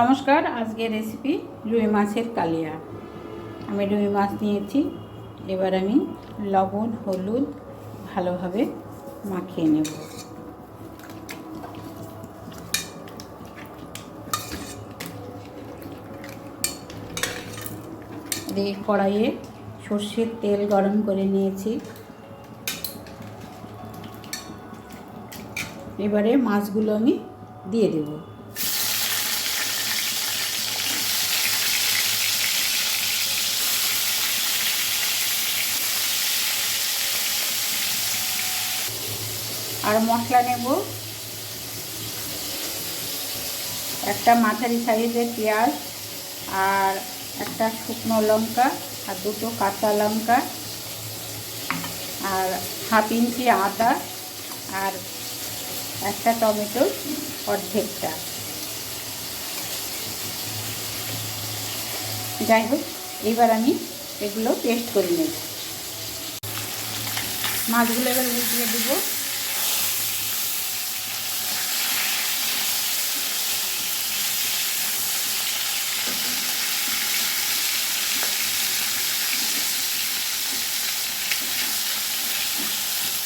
নমস্কার, আজকের রেসিপি রুই মাছের কালিয়া। আমি রুই মাছ নিয়েছি, এবার আমি লবণ, হলুদ ভালোভাবে মাখিয়ে নেব। দিয়ে কড়াইয়ে সর্ষের তেল গরম করে নিয়েছি। এবারে মাছগুলো আমি দিয়ে দেবো। আর মশলা নেব। একটা মাঝারি সাইজের পেঁয়াজ আর একটা শুকনো লঙ্কা আর দুটো কাঁচা লঙ্কা আর হাফ ইঞ্চি আদা আর একটা টমেটো অর্ধেকটা। যাই হোক, এবার আমি এগুলো পেস্ট করে নেব। মাছগুলো এবার উঠিয়ে দেবো।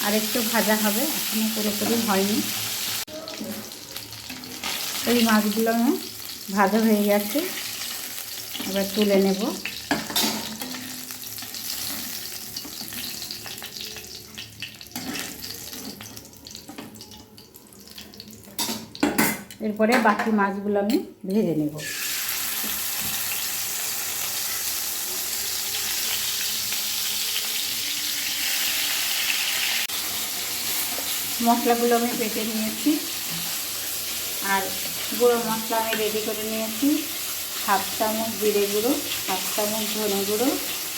আর একটু ভাজা হবে এখনও পুরোপুরি হয়নি। এই মাছগুলো ভাজা হয়ে গেছে, এবার তুলে নেব। এরপরে বাকি মাছগুলো আমি ভেজে নেব। মশলাগুলো আমি বেটে নিয়েছি। আর গুঁড়ো মশলা আমি রেডি করে নিয়েছি। হাফ চামচ জিরে গুঁড়ো, হাফ চামচ ধনে গুঁড়ো,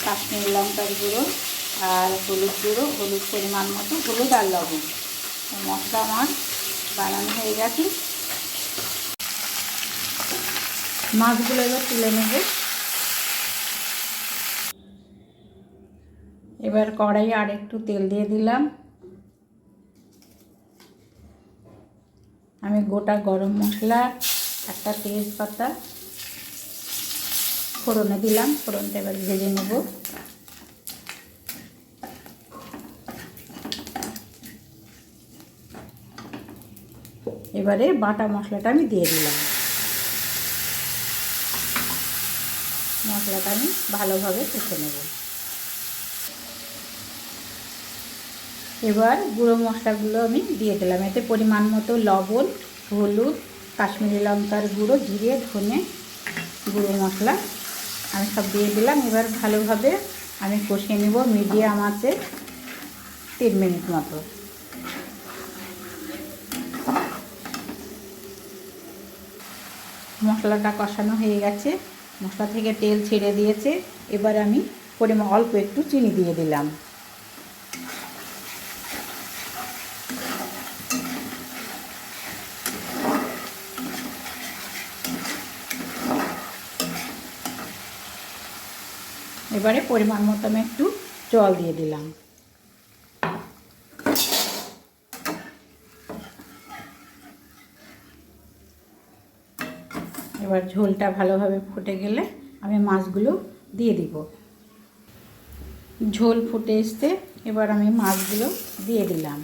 কাশ্মীর লঙ্কার গুঁড়ো আর হলুদ গুঁড়ো। হলুদ পরিমাণ মতো হলুদ আর লবণ। মশলা আমার বানানো হয়ে গেছে। মাছগুলো এবার তুলে নেবে। এবার কড়াই আর একটু তেল দিয়ে দিলাম। আমি গোটা গরম মশলা, একটা তেজপাতা, ফোড়নে দিলাম, ফোড়নটা এবার ভেজে নেব। এবারে বাটা মশলাটা আমি দিয়ে দিলাম। মশলাটা আমি ভালোভাবে কষে নেব। এবার গুঁড়ো মশলাগুলো আমি দিয়ে দিলাম। এতে পরিমাণ মতো লবণ, হলুদ, কাশ্মীরি লঙ্কার গুঁড়ো, জিরে, ধনে গুঁড়ো মশলা আমি সব দিয়ে দিলাম। এবার ভালোভাবে আমি কষিয়ে নেব মিডিয়াম আছে তিন মিনিট মতো। মশলাটা কষানো হয়ে গেছে। মশলা থেকে তেল ছেড়ে দিয়েছে। এবার আমি পরিমাণ অল্প একটু চিনি দিয়ে দিলাম। এবারে পরিমাণ মতো আমি একটু জল দিয়ে দিলাম। এবার ঝোলটা ভালোভাবে ফুটে গেলে আমি মাছগুলো দিয়ে দিব। ঝোল ফুটে এসতে এবার আমি মাছগুলো দিয়ে দিলাম।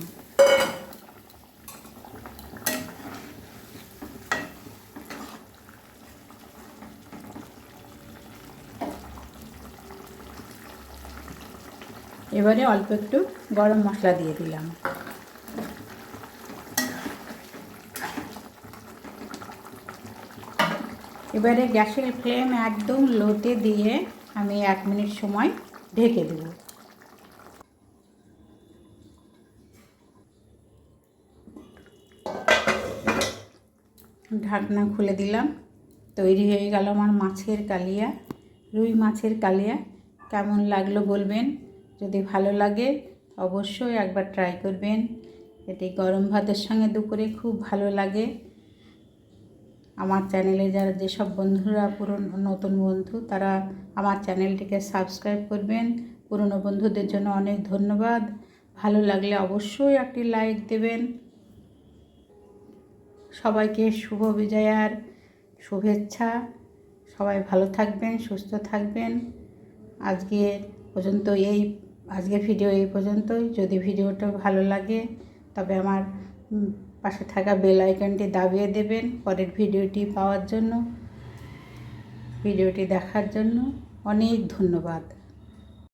এবারে অল্প একটু গরম মশলা দিয়ে দিলাম। এবারে গ্যাসের ফ্লেম একদম লোতে দিয়ে আমি এক মিনিট সময় ঢেকে দেব। ঢাকনা খুলে দিলাম। তৈরি হয়ে গেল আমার মাছের কালিয়া, রুই মাছের কালিয়া। কেমন লাগল বলবেন? যদি ভালো লাগে, অবশ্যই একবার ট্রাই করবেন। এটি গরম ভাতের সঙ্গে দুপুরে খুব ভালো লাগে। আমার চ্যানেলে যারা যেসব বন্ধুরা, পুরনো নতুন বন্ধু, তারা আমার চ্যানেলটিকে সাবস্ক্রাইব করবেন। পুরনো বন্ধুদের জন্য অনেক ধন্যবাদ। ভালো লাগলে অবশ্যই একটি লাইক দেবেন। সবাইকে শুভ বিজয়ার শুভেচ্ছা। সবাই ভালো থাকবেন, সুস্থ থাকবেন। আজকে পর্যন্ত এই আজকের ভিডিও এই পর্যন্তই। যদি ভিডিওটা ভালো লাগে, তবে আমার পাশে থাকা বেল আইকনটি দাবিয়ে দেবেন পরের ভিডিওটি পাওয়ার জন্য, ভিডিওটি দেখার জন্য। অনেক ধন্যবাদ।